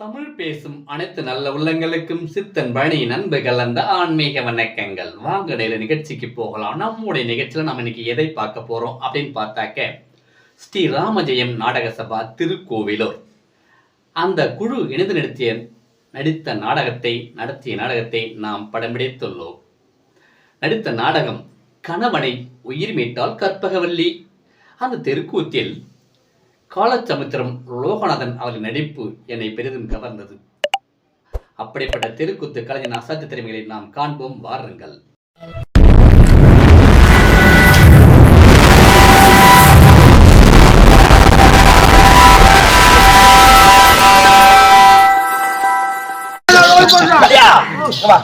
தமிழ் பேசும் அனைத்து நல்ல உள்ளங்களுக்கும் சித்தன் பழனி நண்பு கலந்த ஆன்மீக வணக்கங்கள். வாங்க நேர நிகழ்ச்சிக்கு போகலாம். நம்முடைய நிகழ்ச்சியில் நம்ம இன்னைக்கு எதை பார்க்க போறோம் அப்படின்னு பார்த்தாக்க ஸ்ரீ ராமஜெயம் நாடக சபா திருக்கோவிலூர். அந்த குழு இணைந்து நடத்திய நடித்த நாடகத்தை நடத்திய நாடகத்தை நாம் படம் பிடித்துள்ளோம். நடித்த நாடகம் கணவனை உயிர் மீட்டால் கற்பகவல்லி. அந்த தெருக்கூத்தில் காலச்சமுத்திரம் லோகநாதன் அவரின் நடிப்பு என்னை பெரிதும் கவர்ந்தது. அப்படிப்பட்ட தெருக்கூத்து கலைஞன் அசாத்திய திறமைகளை நாம் காண்போம். வாருங்கள். ஐயா, வா.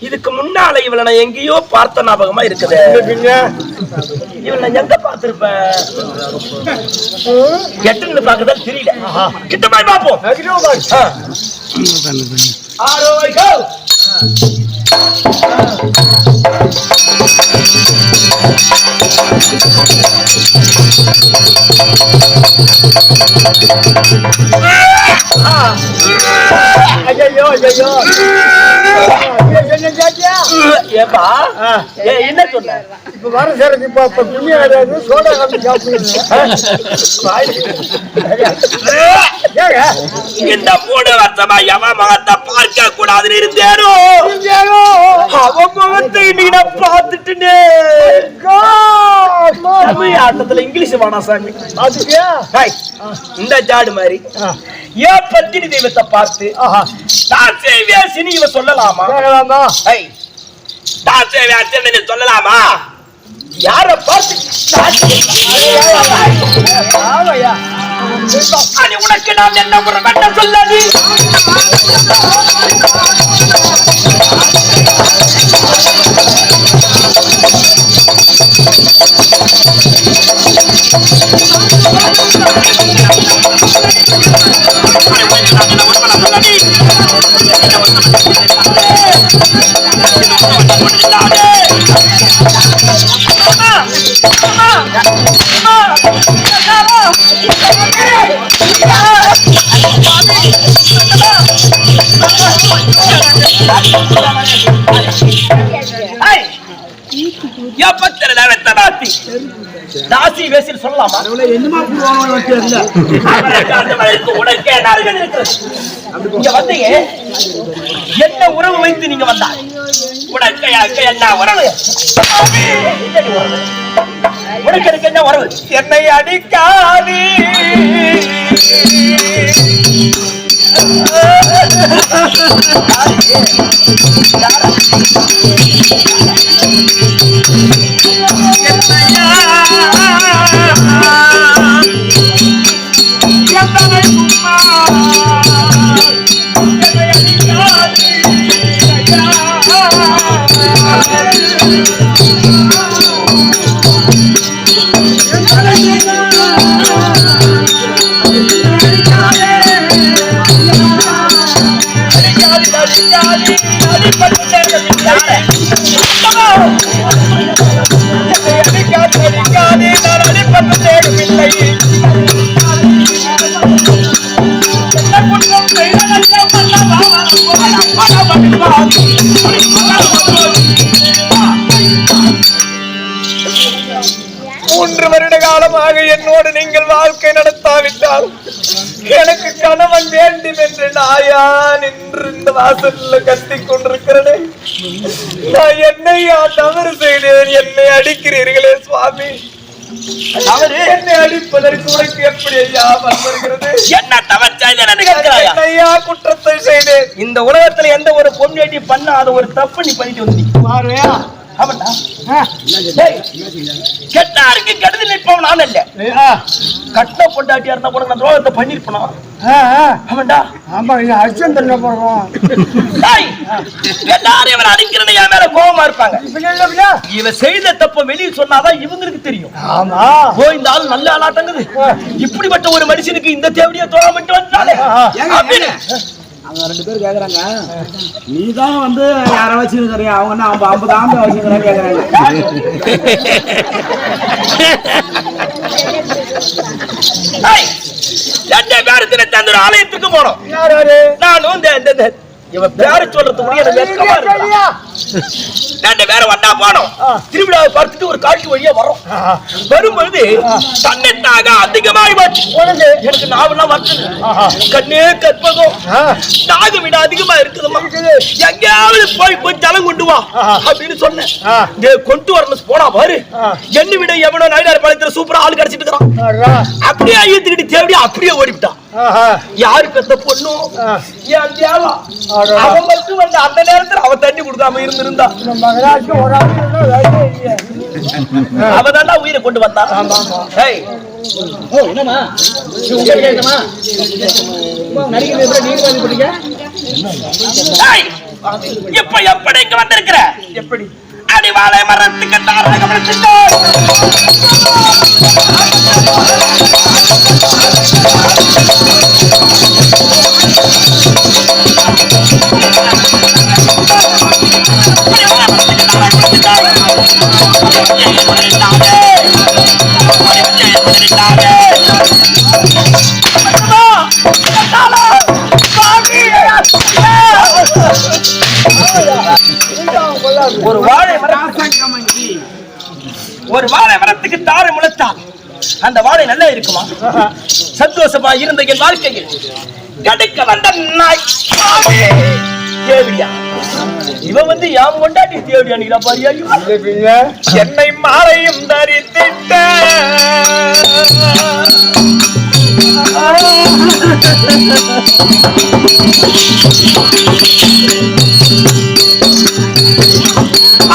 இதுக்கு முன்னால இவளை நான் எங்கேயோ பார்த்த ஞாபகமா இருக்குது. இவளை எங்க பார்த்திருப்பேன்? எட்டுன்னு தெரியல. கிட்ட போய் பார்ப்போம். என்ன சொன்ன இப்ப வர சரக்கு இப்ப இப்ப புண்ணிய சோடா காப்பி சாப்பிடுங்க இந்த மூணு வருஷமா எவன் முகத்தை பார்க்க கூடாதுன்னு இருந்தேனோ? அவன் முகத்தை நான் பார்த்துட்டேனே. தமிழ் ஆட்டத்துல இங்கிலீஷ் வேணா சாமி. இந்த ஜாடு மாதிரி. ஏன் பத்தினி தெய்வத்தை பார்த்து தான் சேவியாசின்னு இவன் சொல்லலாமா? தான் சேவியாசின்னு நீ சொல்லலாமா? யார பார்த்து உனக்கு நான் என்ன ஒரு கட்ட வட்ட சொல்லாது தாசி வேசில் சொல்லலாமா? என்னமா உனக்கே? இங்க வந்தீங்க. என்ன உறவு வைத்து நீங்க வந்தா உனக்கு எனக்கு என்ன உறவு? உனக்கு எனக்கு என்ன உறவு? என்னை அடிக்காதே. Olha ali மூன்று வருட காலமாக என்னோடு நீங்கள் வாழ்க்கை நடத்தாவிட்டால் எனக்கு கணவன் வேண்டும் என்று நாயா நின்று இந்த வாசல்ல கத்திக் கொண்டிருக்கிறேன்? நான் என்னையா தவறு செய்தேன்? என்னை அடிக்கிறீர்களே சுவாமி. அவரு என்னை அடிப்பதற்கு உனக்கு எப்படி ஐயா வருகிறது? என்ன என்னையா குற்றத்தை செய்தேன்? இந்த உலகத்துல எந்த ஒரு பொண்ணேட்டி பண்ணாத ஒரு தப்பு நீ பண்ணிட்டு வந்து ஆமாண்டா கெட்டாருக்கு கெடுதி நிற்பவன் நான் இல்ல கட்டின பொண்டாட்டியா இருந்தா கூட நான் துரோகத்தை பண்ணிருப்பனா ஆமாண்டா. ஆமா இது அர்ஜுன் தண்ண போடுவோம் டேய், எல்லாரும் இவனை அடிக்கிறேன்னு என் மேல கோவமா இருப்பாங்க. இப்படி இல்ல இப்படியா இவ செய்த தப்ப வெளியே சொன்னாதான் இவங்களுக்கு தெரியும். ஆமா. ஓ இந்த ஆள் நல்ல ஆளாட்டங்குது இப்படிப்பட்ட ஒரு மனுஷனுக்கு இந்த தேவடியா தோழ மட்டும் வந்தாலே அவங்க ரெண்டு பேரும் கேக்குறாங்க. நீ தான் வந்து யாரை வச்சிருக்கிறியா அவங்க என்ன ஐம்பது ஐம்பது ஆம்பளை வச்சிருக்கிறான்னு கேக்குறாங்க. ரெண்டு ஆலயத்துக்கு யார் யாரு? நானும் இந்த இந்த- இந்த இவன் பேரு சொல்றது கூட எனக்கு வெட்கமா இருக்குடா. ரெண்டு பேரும் ஒண்ணா போனோம். திருவிழாவை பார்த்துட்டு ஒரு காட்டு வழியா வரோம். வரும்பொழுது தன்னிட்டாக அதிகமாகி போச்சு. எனக்கு நாவெல்லாம் வருது கண்ணே கற்பகம். நாகு விட அதிகமா இருக்குதுமா எங்கேயாவது போய் போய் ஜலம் கொண்டு வா அப்படின்னு சொன்னேன். கொண்டு வரணும் போனா பாரு. என்ன விட எவனோ நைடார் பாளையத்துல சூப்பரா ஆள் கிடைச்சிட்டு இருக்கிறான். அப்படியே ஐயத்துக்கிட்டு தேடி அப்படியே ஓடிவிட்டான். யாரு பெத்த பொண்ணும் என் தேவா? அவன் மட்டும் வந்து அந்த நேரத்துல அவன் தண்ணி கொடுக்காம இருந்திருந்தா. அவன் தான்டா உயிரை கொண்டு வந்தான் அம்மா, நடிகர் நீங்க இப்ப எப்படி இங்க வந்திருக்கிற? எப்படி? அடிவாளை மரத்துக்கு தாரகம் ஒரு வாழை மரம் ஒரு வாழை மரத்துக்கு தாரை முளைத்தால் அந்த வாழை நல்லா இருக்குமா? சந்தோஷமா இருந்த என் வாழ்க்கையில் கடுக்க வந்த நாய். சாமி. தேவடியா. இவன் வந்து யாம் கொண்டாட்டி தேவடியா? நீ பாரியா? என்னை மாலையும் தரித்திட்ட.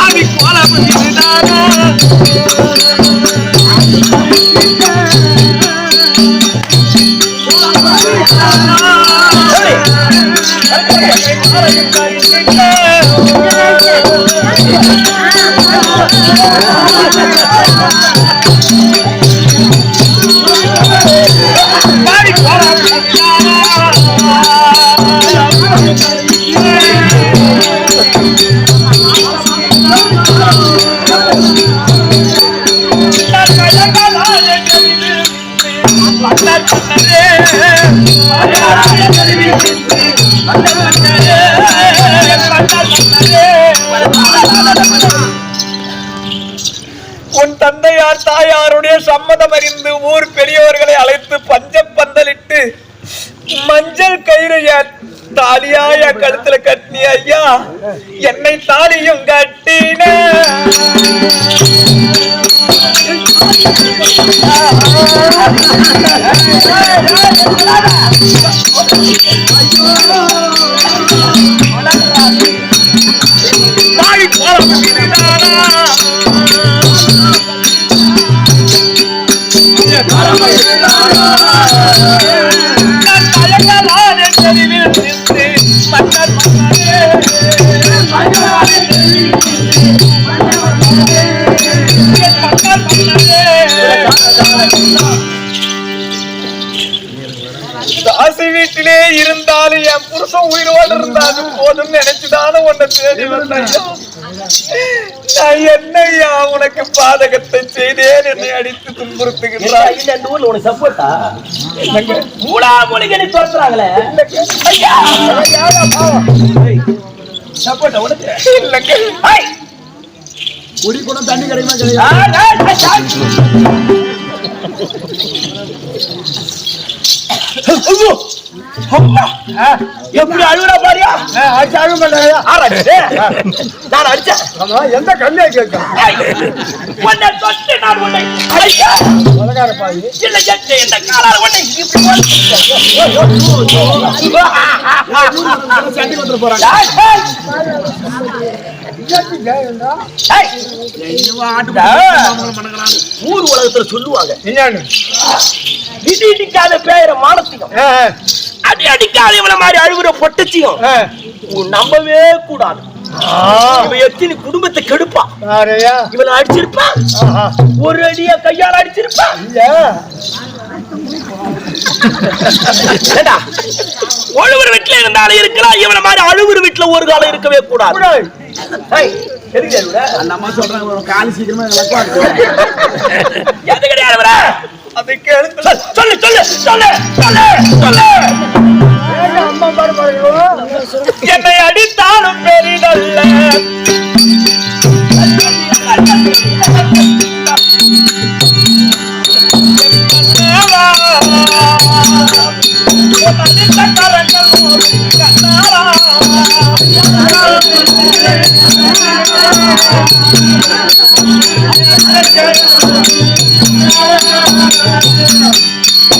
ஆவி கோலம் இதுதானா? மாலையும் தரித்திட்ட மாறி கோலம் உன் தந்தையார் தாயாருடைய சம்மதம் அறிந்து ஊர் பெரியவர்களை அழைத்து பஞ்ச மஞ்சள் கயிறு தாலியாய கழுத்துல கட்டினி ஐயா. என்னை தாலியும் கட்டின. தாய் தாசி வீட்டிலே இருந்தாலும் என் புருஷன் உயிரோடு இருந்தாலும் போதும் நினைச்சுதானே உன்னை தேடி வந்தேன். நான் என்னையா உனக்கு பாதகத்தை செய்தேன்? என்னை அடித்து துன்புறுத்துகின்றாய். இந்த ஊர்ல உனக்கு சப்போர்ட்டா மூலா மூலிகை தோற்றுறாங்களே ஐயா! சப்போர்ட்டா உனக்கு? இல்லைங்க ஐய்! குடி கூட தண்ணி கிடைக்குமா கிடையாது. ஐயோ! அம்மா! எப்படி அழுகுறா பாரியா ஆராய்ச்சி. நான் அடிச்சேன் எந்த கம்மியா கேட்க ஐய்! உன்னை தொட்டு நான் உன்னை ஐயா! இல்லை, எட்டு இந்த காலால உன்னை இப்படி சண்டி வந்துட்டு போறாங்க! ஊர் உலகத்துல சொல்லுவாங்க விதி இடிக்காத பேர மானத்தையும் அடி அடிக்காத இவன மாதிரி அழுகுற பொட்டச்சியும். நம்பவே கூடாது. இவன் எத்தனை குடும்பத்தை கெடுப்பான் இவனை அடிச்சிருப்பான் ஒரு அடியா கையால அடிச்சிருப்பான் ஏண்டா, ஒழுவுற வீட்டுல இருந்தாலும் இருக்கலாம். இவன மாதிரி அழுவுற வீட்டுல ஒரு காலம் இருக்கவே கூடாது. ஏய், எதுக்கு அழுவுற? அந்த அம்மா சொல்றாங்க காலி சீக்கிரமா கிடையாது? அதை கேளு சொல்லு சொல்லு சொல்லு சொல்லு சொல்லு என்னை அடித்தாலும் பெரிதல்ல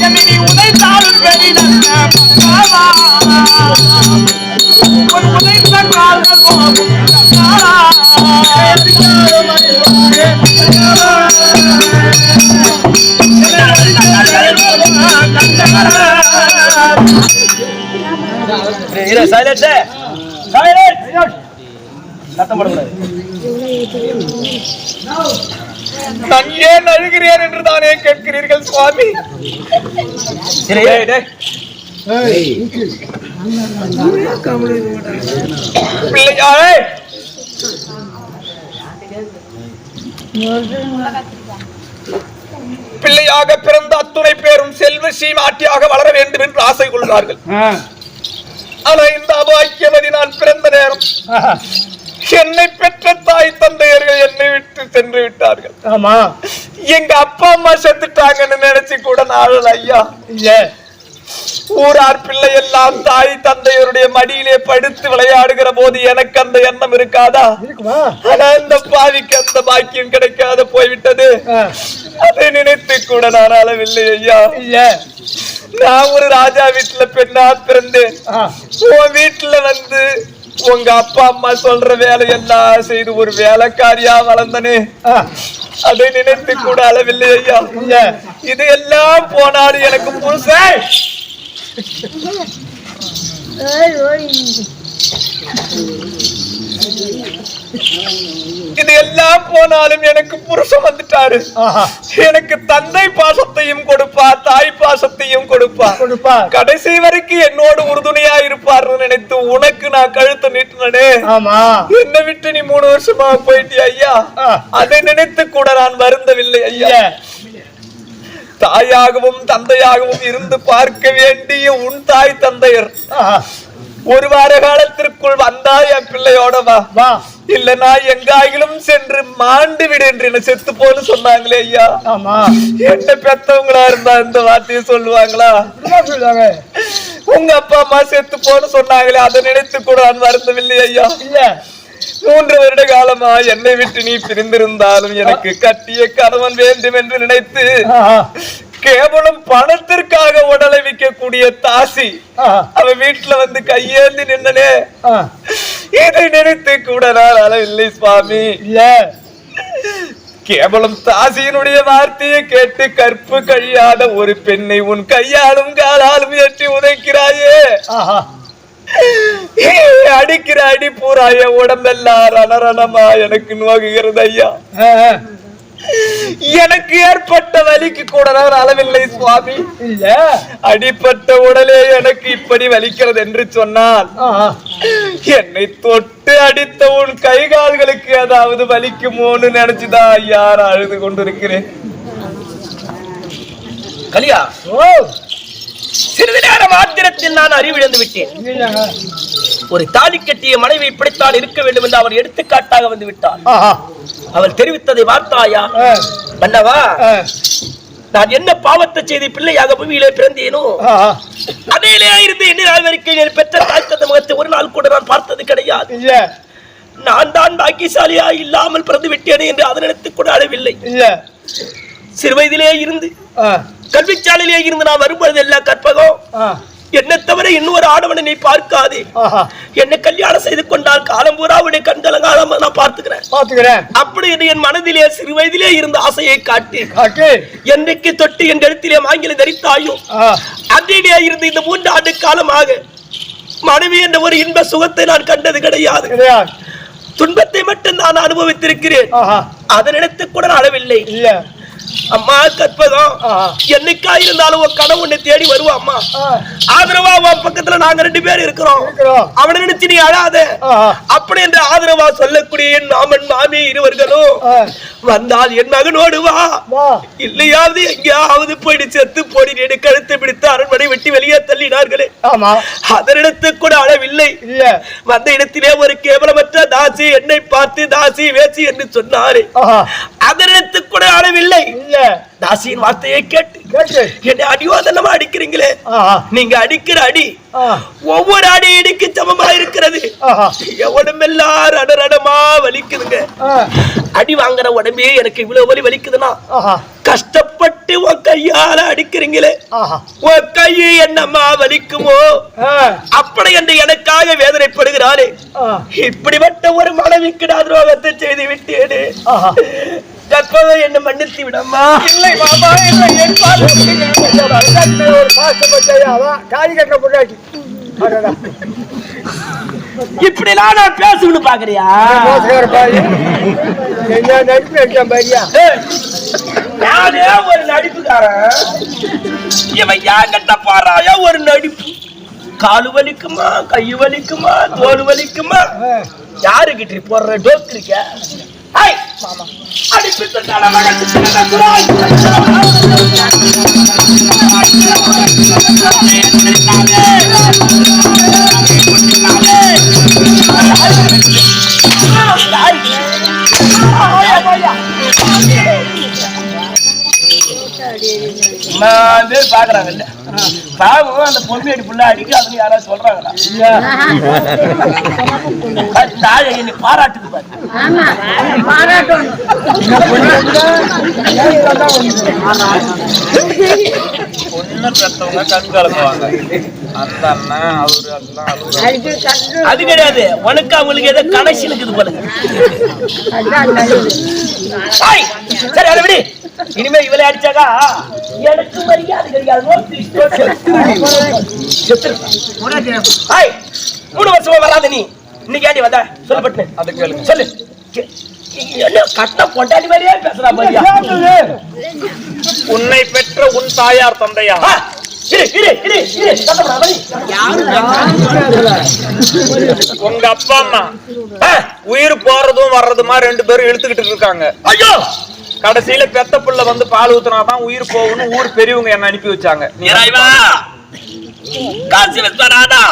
என்னை நீ உதைத்தாலும் பெரிதல்ல கண்ணாவா. உன் உதைத்த கால்கள் போகும் கண்ணாவா. இரு, சத்தம் போடக்கூடாது. நான் ஏன் அழுகிறேன் என்று தானே கேட்கிறீர்கள் சுவாமி. பிள்ளையாரே! பிள்ளையாக பிறந்த அத்துணை பேரும் செல்வ சீமாட்டியாக வளர வேண்டும் என்று ஆசை கொள்வார்கள் ஆனா இந்த அபாக்கியவதி நான் பிறந்த நேரம் என்னை பெற்ற தாய் தந்தையர்கள் என்னை விட்டு சென்று விட்டார்கள். ஆமா. எங்க அப்பா அம்மா செத்துட்டாங்கன்னு நினைச்சு கூட நாள் ஐயா. இல்ல. ஊரார் பிள்ளை எல்லாம் தாய் தந்தையருடைய மடியிலே படுத்து விளையாடுகிற போது எனக்கு அந்த எண்ணம் இருக்காதா? ஆனா இந்த பாவிக்கு அந்த பாக்கியம் கிடைக்காத போய்விட்டது. அதை நினைத்து கூட நான் அளவில்லை ஐயா. இல்ல. நான் ஒரு ராஜா வீட்டுல பெண்ணா பிறந்தேன். உன் வீட்டுல வந்து உங்க அப்பா அம்மா சொல்ற வேலையெல்லாம் செய்து ஒரு வேலைக்காரியா வளர்ந்தனே. அதை நினைத்து கூட அளவில்லை ஐயா. இது எல்லாம் போனாலும் எனக்கு புருஷன் இது எல்லாம் போனாலும் எனக்கு புருஷன் வந்துட்டாரு. எனக்கு தந்தை பாசத்தையும் கொடுப்பா தாய் பாசத்தையும் கொடுப்பா. கொடுப்பா. கடைசி வரைக்கும் என்னோடு உறுதுணையா இருப்பார்னு நினைத்து உனக்கு நான் கழுத்து நீட்டினே ஆமா. என்னை விட்டு நீ மூணு வருஷமா போயிட்டியா ஐயா? அதை நினைத்து கூட நான் வருந்தவில்லை ஐயா. தாயாகவும் தந்தையாகவும் இருந்து பார்க்க வேண்டிய உன் தாய் தந்தையர். ஒரு வார காலத்திற்குள் வந்தா என் பிள்ளையோட வா. வா. இல்லனா எங்காயிலும் சென்று மாண்டு விடு என்று என்ன செத்து போன்னு சொன்னாங்களே ஐயா. ஆமா. என்ன பெத்தவங்களா இருந்தா இந்த வார்த்தையை சொல்லுவாங்களா? சொல்லுவாங்க உங்க அப்பா அம்மா செத்து போன்னு சொன்னாங்களே அதை நினைத்து கூட நான் வருந்தவில்லை ஐயா. இல்ல. மூன்று வருட காலமா என்னை விட்டு நீ பிரிந்திருந்தாலும் எனக்கு கட்டிய கணவன் வேண்டும் என்று நினைத்து கேவலம் பணத்திற்காக உடலை விற்கக்கூடிய தாசி. அவ வீட்டுல வந்து கையேந்தி நின்னனே. இதை நினைத்து கூட நான் அளவில்லை சுவாமி. இல்ல. கேவலம் தாசியினுடைய வார்த்தையை கேட்டு கற்பு கழியாத ஒரு பெண்ணை உன் கையாலும் காலாலும் எட்டி உதைக்கிறாயே. அடிக்கிற அடி பூரா என் உடம்பெல்லாம் ரணரணமா எனக்கு நோகுகிறது ஐயா. எனக்கு ஏற்பட்ட வலிக்கு கூட நான் அளவில்லை சுவாமி. இல்ல அடிப்பட்ட உடலே எனக்கு இப்படி வலிக்கிறது என்று சொன்னால் என்னை தொட்டு அடித்த உன் கை கால்களுக்கு ஏதாவது வலிக்குமோன்னு நினைச்சுதான் ஐயா நான் அழுது கொண்டிருக்கிறேன். கலியா. சிறிது மாத்திரத்தில் நான் அறிவிழந்து விட்டேன். ஒரு தாலி கட்டிய மனைவி இப்படித்தான் இருக்க வேண்டும் என்று அவர் எடுத்துக்காட்டாக வந்து விட்டார் அவள் தெரிவித்ததை வார்த்தாயா மன்னவா நான் என்ன பாவத்தை செய்து பிள்ளையாக பூமியிலே பிறந்தேனோ? அதேலே இருந்து என்ன நாள் வரைக்கும் பெற்ற தாய் தந்த முகத்தை ஒரு நாள் கூட நான் பார்த்தது கிடையாது. நான் தான் பாக்கியசாலியா இல்லாமல் பிறந்து விட்டேனே என்று அதை நினைத்துக் கூட அழவில்லை. இல்ல. சிறு வயதிலே இருந்து கல்விச்சாலையிலே இருந்து நான் வரும்பொழுது எல்லாம் கற்பகம். என்னை தவிர இன்னொரு ஆடவனை நீ பார்க்காதே. என்னை கல்யாணம் செய்து கொண்டால் காலம் பூரா அவனுடைய கண்கலங்காலம் நான் பார்த்துக்கிறேன். பாத்துக்கிறேன் அப்படி என் மனதிலே சிறு வயதிலே இருந்த ஆசையை காட்டி காட்டு. என்னைக்கு தொட்டு என் எழுத்திலே ஆங்கிலம் தரித்தாயோ ஆ, அன்றையிலே இருந்து இந்த மூன்று ஆண்டு காலமாக மனைவி என்ற ஒரு இன்ப சுகத்தை நான் கண்டது கிடையாது. துன்பத்தை மட்டும் நான் அனுபவித்திருக்கிறேன். ஆஹா. அதை நினைத்து கூட நான் அளவில்லை இல்ல. அம்மா கற்பகம் ஆஹா. என்னைக்கா இருந்தாலும் உன் கனவு உன்னை தேடி வருவா அம்மா ஆதரவா உன் பக்கத்துல நாங்க ரெண்டு பேர் இருக்கிறோம். அவனை நினைச்சு நீ அழாத. அப்படி என்று ஆதரவா சொல்லக்கூடிய என் மாமன் மாமி இருவர்களும். வந்தால் என் மகனோடு வா. இல்லையாவது எங்கேயாவது போயிட்டு செத்து போடி நெடு கழுத்தை பிடித்து அரண்மனை வெட்டி வெளியே தள்ளினார்களே ஆமா அதனிடத்து கூட அளவில்லை இல்ல வந்த இடத்திலே ஒரு கேவலமற்ற தாசி என்னை பார்த்து தாசி வேசி என்று சொன்னாரே ஆஹா. கூட அளவில்லை தாசியின் வார்த்தையை கேட்டு என்னை அடிவாதனமா அடிக்கிறீங்களே. நீங்க அடிக்கிற அடி. ஒவ்வொரு அடி இடிக்கு சமமா இருக்கிறது உடம்பெல்லாம் ரணரணமா வலிக்குதுங்க. அடி வாங்குற உடம்பே எனக்கு இவ்வளவு வலி வலிக்குதுன்னா ஆஹா. கஷ்டப்பட்டு உன் கையால அடிக்கிறீங்களே. உன் கை என்னம்மா வலிக்குமோ. அப்படி என்று எனக்காக வேதனைப்படுகிறாரே ஆ. இப்படிப்பட்ட ஒரு மனைவிக்கு நான் துரோகத்தை செய்து விட்டேனே. தற்போது என்ன மன்னித்து விடம்மா இல்லை மாமா இல்லை என் பாட்டு ஒரு பாசப்பட்டது அதான் காரி கட்ட. இப்படிலாம் நான் பேசணும்னு பாக்குறியா. என்ன நடிப்பு நடிச்சான் பாரியா நானே ஒரு நடிப்புக்காரன். இவன் ஏங்கிட்ட பாறாயா ஒரு நடிப்பு. காலு வலிக்குமா கை வலிக்குமா தோல் வலிக்குமா? யாருக்கிட்ட போடுற டோக் இருக்க? Yeah. நான் பேர் பாக்குறாங்கல்ல பாவம் அந்த பொண்ணு புள்ள அடிக்க அதுன்னு யாராவது சொல்றாங்களா? அது தாழை என்னை பாராட்டுது பாரு. பொண்ணு பெற்றவங்க கண் கலங்குவாங்க. அந்த அண்ணன் அவரு எல்லாம் அது கிடையாது. உனக்கு அவங்களுக்கு ஏதோ கனெக்ஷன் இருக்குது போல. சரி அதை விடு. இனிமே இவளை அடிச்சாக்கா? எனக்கு மரியாதை கிடையாது மூணு வருஷமா வராத நீ. இன்னைக்கு ஏண்டி வந்த? சொல்லு பட்டு அது கேளுங்க. சொல்லு. கே- என்ன கட்ட பொண்டாட்டி மாதிரியே பேசுறா மாதிரியா? உன்னை பெற்ற உன் தாயார் தந்தையா? உங்க அப்பா அம்மா உயிர் போறதும் வர்றதுமா ரெண்டு பேரும் இழுத்துக்கிட்டு இருக்காங்க. ஐயோ! கடைசியில பெத்த புள்ள வந்து பால் ஊத்துனாதான் உயிர் போகணும் ஊர் பெரியவங்க என்ன அனுப்பி வச்சாங்க. காசி விஸ்வநாதா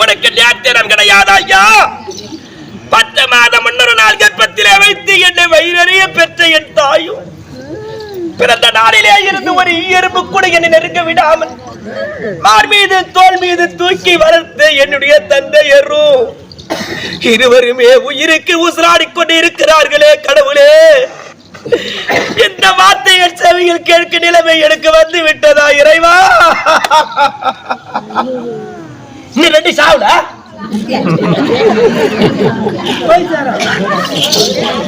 உனக்கு ஞாத்திரம் கிடையாதா ஐயா? பத்து மாதம் முன்னொரு நாள் கர்ப்பத்திலே வைத்து என்னை வயிறறிய பெற்ற என் தாயும் பிறந்த நாளிலே இருந்து ஒரு இயற்பு கூட என்னை நெருங்க விடாமல் மார் மீது தோல் மீது தூக்கி வளர்த்து என்னுடைய தந்தையரும். இருவருமே உயிருக்கு உசுராடிக் கொண்டு இருக்கிறார்களே கடவுளே. இந்த வார்த்தைகள் செவியில் கேட்க நிலைமை எனக்கு வந்து விட்டதா இறைவா? நீ ரெண்டு சாவுல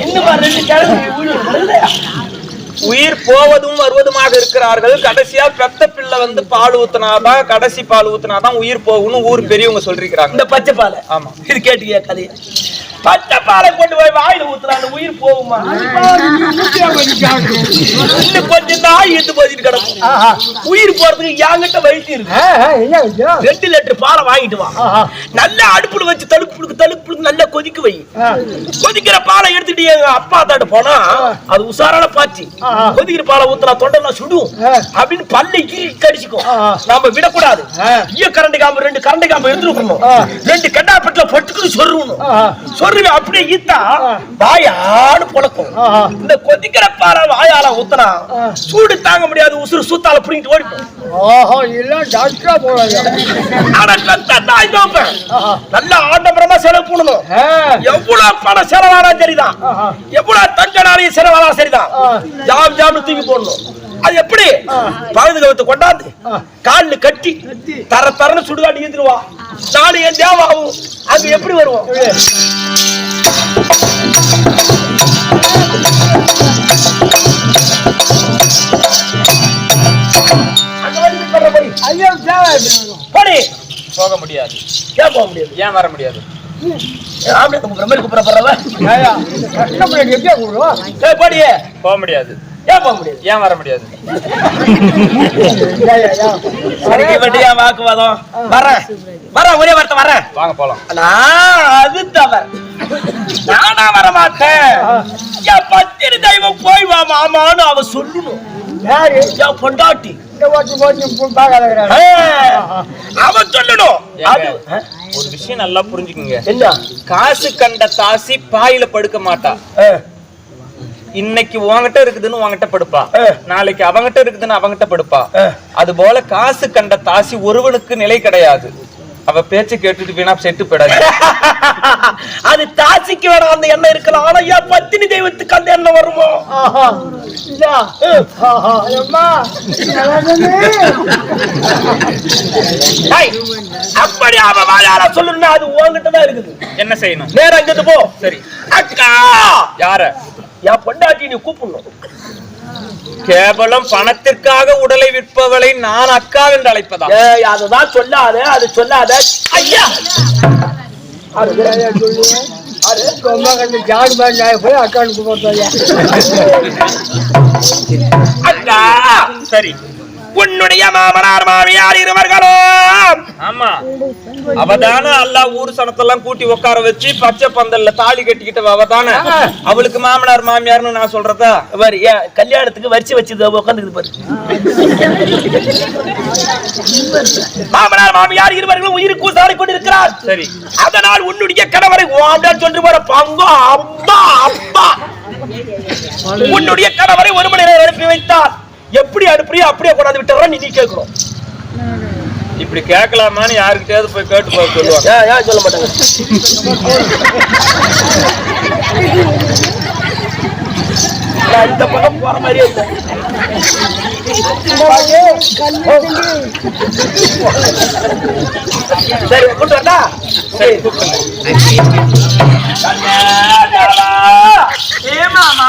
இன்னும் ரெண்டு கிழமை உயிர் போவதும் வருவதுமாக இருக்கிறார்கள். கடைசியா பெத்த பிள்ளை வந்து பால் ஊத்துனாதான் கடைசி பால் ஊத்துனாதான் உயிர் போகணும் ஊர் பெரியவங்க சொல்லிருக்கிறாங்க. இந்த பச்சை பாலை. ஆமா. இது கேட்டீங்க கதையை பச்சை பாலை கொண்டு போய் வாயில ஊத்துறாங்க உயிர் போகுமா இன்னும் கொஞ்சம் நாய் இருந்து போதிட்டு கிடக்கும். உயிர் போறதுக்கு என்கிட்ட வயிற்று இருக்கு? ரெண்டு லிட்டர் பாலை வாங்கிட்டு வா. நல்லா அடுப்புல வச்சு தடுப்புக்கு தடுப்புக்கு நல்லா கொதிக்க வை. கொதிக்கிற பாலை எடுத்துட்டு எங்க அப்பா தாட்ட போனா அது உசாரான பாச்சி. கொதிக்கிற பாலை ஊத்துனா தொண்டெல்லாம் சுடும். அப்படின்னு பல்லை கீறி கடிச்சுக்கும். நாம விடக்கூடாது. ஈய கரண்டி காம்பு ரெண்டு கரண்டி காம்பு எடுத்துருக்கணும். ரெண்டு கண்டா பெட்டில பட்டுக்குன்னு சொருவணும் ஆஹா. சொருவி அப்படியே ஈத்தா. வாயாடு பொழக்கும். இந்த கொதிக்கிற பாலை வாயால ஊத்துனா. சூடு தாங்க முடியாது உசுறு சூத்தால புடிங்கிட்டு ஓடி போகும். ஓஹோ இல்ல டாக்டரா போறாங்க ஆனா சத்தா நாய் தோப்பேன் ஆஹா. நல்லா ஆடம்பரமா செலவு பண்ணணும். எவ்வளவு பணம் செலவானா சரிதான். எவ்வளவு தங்க நாளையும் செலவானா சரிதான். ஜாம் ஜாம் தூக்கி போடணும் அது எப்படி கவுத்து கொண்டாந்து. கால்ல கட்டி தர தரன்னு சுடுகாடு ஈந்துருவா நாலு என் தேவாவும் அங்க எப்படி வருவோம் போக முடியாது. ஏன் போக முடியாது? ஏன் வர முடியாது? ஆம்பளை கூப்பிடுற மாதிரி கூப்பிட போறவ? எப்படியா ஏய் போடியே போக முடியாது. ஏன் போக முடியாது? ஏன் வர முடியாது? வட்டியா வாக்குவாதம். வரேன். வரேன் ஒரே வார்த்தை வரேன். வாங்க போலாம். நான் அது தவறு. நானா வர மாட்டேன் என் பத்திரி தெய்வம் போய் வா மாமான்னு அவ சொல்லணும். யாரு? என் பொண்டாட்டி. சொல்லணும். ஒரு விஷயம் நல்லா புரிஞ்சுக்குங்க. என்ன? காசு கண்ட தாசி பாயில படுக்க மாட்டா. இன்னைக்கு உன்கிட்ட இருக்குதுன்னு உன்கிட்ட படுப்பா. நாளைக்கு அவங்கிட்ட இருக்குதுன்னு அவங்கிட்ட படுப்பா. அது போல காசு கண்ட தாசி ஒருவனுக்கு நிலை கிடையாது. அவ பேச்ச கேட்டுட்டு வீணா செட்டு போயிடாது அது தாசிக்கு வேணாம் அந்த எண்ணம் இருக்கலாம். ஆனா என் பத்தினி தெய்வத்துக்கு அந்த எண்ணம் வருமோ? ஆஹா. இதா ஆஹா. அம்மா. டேய், அப்படி அவ வாயால சொல்லணும்னா அது உன்கிட்ட தான் இருக்குது. என்ன செய்யணும்? நேரா இங்கிட்டு போ. சரி. அக்கா! யார? என் பொண்டாட்டி நீ கூப்பிடணும். கேவலம் பணத்திற்காக உடலை விற்பவளை நான் அக்கா என்று அழைப்பதா அதுதான் சொல்லாத அது சொல்லாத. ஐயா! சரி. உன்னுடைய மாமனார் மாமியார் இருவர்களும் ஆமா. அவதானே அல்லாஹ் ஊர் சனத்தெல்லாம் கூட்டி உட்கார வச்சு பச்சை பந்தல்ல தாலி கட்டிக்கிட்ட அவதானே. அவளுக்கு மாமனார் மாமியார்னு நான் சொல்றதா? பாரு ஏன் கல்யாணத்துக்கு வரிச்சு வச்சு உட்காந்துக்குது பாரு. மாமனார் மாமியார் இருவர்களும் உயிர் கூசாடி கொண்டிருக்கிறார். சரி. அதனால் உன்னுடைய கணவரை ஓண்டான் சொல்லி போற பங்கு அப்பா அப்பா உன்னுடைய கணவரை ஒரு மணி நேரம் அனுப்பி வைத்தார். எப்படி அனுப்புறியோ அப்படியே கொண்டாந்து விட்டுறா நீ நீ கேட்கணும். இப்படி கேட்கலாமான்னு யாருக்கிட்டயாவது போய் கேட்டு போக சொல்லுவாங்க. ஏன் சொல்ல மாட்டாங்க. இந்த பக்கம் போற மாதிரியே சரி கொண்டு வரட்டா? சரி கூப்பிடுங்க. ஏ மாமா.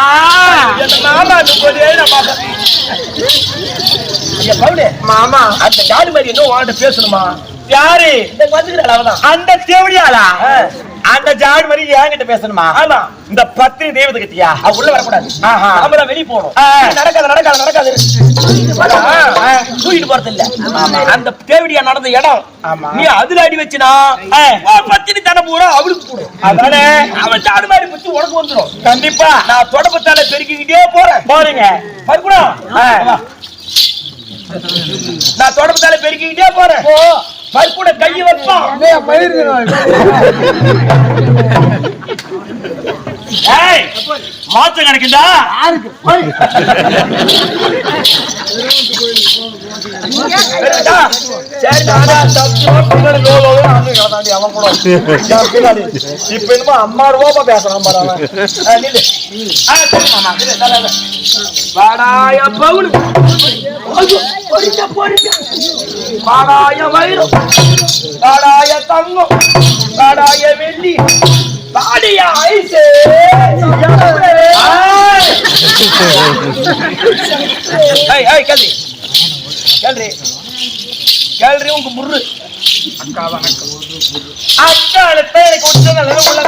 என்ன மாமா அந்த ஜாடு மாதிரி இன்னும் உன்கிட்ட பேசணுமா? யாரு? இந்த வந்துக்கிறாள் அவதான் அந்த தேவடியாளா. அந்த ஜாடு மாதிரி என்கிட்ட பேசணுமா? ஆமா. இந்த பத்தினி தெய்வத்து கிட்டியா அவ உள்ள வரக்கூடாது. ஆஹா. நாம தான் வெளிய போகணும். நடக்காது நடக்காது நடக்காது. தூக்கிட்டு போறது இல்ல அந்த தேவடியா நடந்த இடம். நீ அதுல அடி வச்சினா பத்தினி தன பூரா அவளுக்கு போடும். அதானே? அவன் ஜாடு மாதிரி பத்தி உனக்கு வந்துடும் கண்டிப்பா. நான் தொடப்பத்தால பெருக்கிக்கிட்டே போறேன். போறீங்க. ஆ. நான் தொடப்பத்தால பெருக்கிக்கிட்டே போறேன். மறுபடிய கையை வைப்பான் ஏய் மாத்து கிடைக்குதா சரிடா? சரி நானா தப்பி பின்னாடி லோ, லோ, லோன்னு வந்து கிடந்தாண்டி அவன் கூட. என் பின்னாடி. இப்ப என்னமோ அம்மா ரூபா பேசுறான். வாடாய பவுனு. தங்கம். வாடாய வெள்ளி. வாடிய ஐசே. ஏய், ஏய், கேள்வி. கேள்வி. கேள்வி உங்க முரு அக்கா அக்கா பேரை கொண்டு உள்ளங்கள்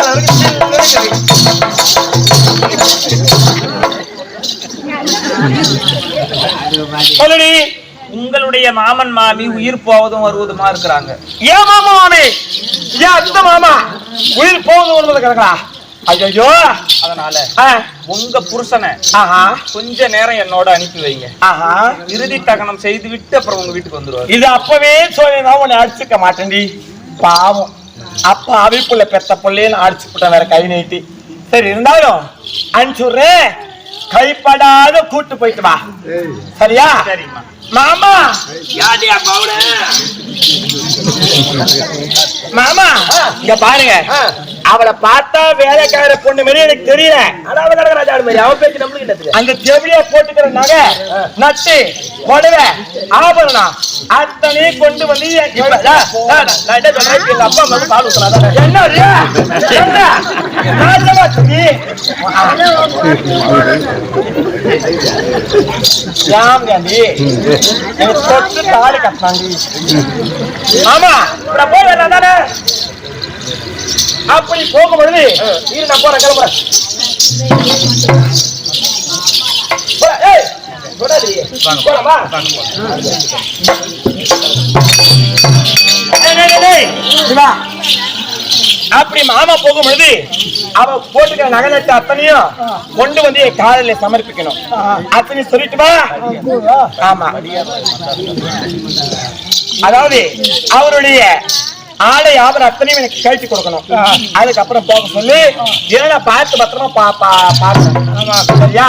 சொல்லுடி. உங்களுடைய மாமன் மாமி உயிர் போவதும் வருவதுமா இருக்கிறாங்க. ஏன் மாமா மாமி ஏன் அந்த மாமா? உயிர் போகுது வருவது கிடக்கா ஐயோ அதனால உங்க புருஷனை கொஞ்ச நேரம் என்னோட அனுப்பி வைங்க. இறுதி தகனம் செய்து விட்டு அப்புறம் உங்க வீட்டுக்கு வந்துருவாரு. இது அப்பவே சொன்னா உன்னை அடிச்சுக்க மாட்டேன்டி. பாவம். அப்ப அவிப்புள்ள பெத்த புள்ளைன்னு அடிச்சு விட்டேன் வேற கை நீட்டி. சரி இருந்தாலும் அனுப்பிச்சுடுறேன் கைப்படாத கூட்டு போயிட்டு வா. சரியா? சரிம்மா. மாமா. யாடியா பவுன மாமா இங்க பாருங்க. அவளை பார்த்தா வேலைக்கார பொண்ணு மாதிரி எனக்கு தெரியல. ஆனா அவன் நடக்கிற ராஜா மாதிரி. அவன் பேச்சு நம்மளுக்கு அந்த செவிலியா போட்டுக்கிற நகை நட்டு புடவை ஆபரணம் அத்தனையும் கொண்டு வந்து என்ன சொல்றேன்? எங்க அப்பா அம்மா பால் ஊத்துறாங்க என்ன ராம் காந்தி ஆமா அப்படி போகும் பொழுது நான் போறேன் கிளம்புறேன் போலாமா? அப்படி மாமா போகும்போது அவ போட்டுக்கிற நகை நட்டு அத்தனையும் கொண்டு வந்து என் காலையில சமர்ப்பிக்கணும். அத்தனையும் சொல்லிட்டுமா ஆமா. அதாவது அவருடைய ஆடை ஆபரம் அத்தனையும் எனக்கு கழிச்சு கொடுக்கணும். அதுக்கப்புறம் போக சொல்லி. ஏன்னா பார்த்து பத்திரமா பா பா சரியா?